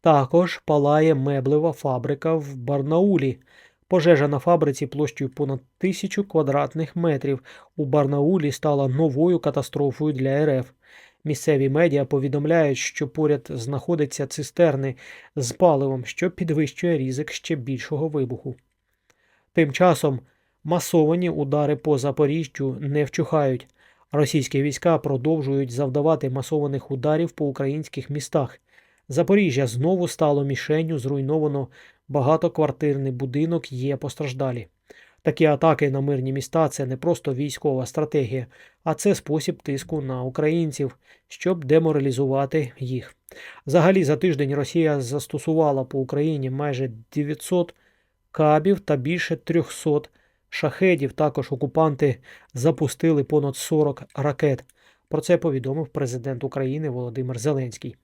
Також палає меблева фабрика в Барнаулі. Пожежа на фабриці площею понад тисячу квадратних метрів у Барнаулі стала новою катастрофою для РФ. Місцеві медіа повідомляють, що поряд знаходяться цистерни з паливом, що підвищує ризик ще більшого вибуху. Тим часом масовані удари по Запоріжжю не вчухають. Російські війська продовжують завдавати масованих ударів по українських містах. Запоріжжя знову стало мішенню, зруйновано багатоквартирний будинок, є постраждалі. Такі атаки на мирні міста це не просто військова стратегія, а це спосіб тиску на українців, щоб деморалізувати їх. Взагалі за тиждень Росія застосувала по Україні майже 900 кабів та більше 300 шахедів. Також окупанти запустили понад 40 ракет. Про це повідомив президент України Володимир Зеленський.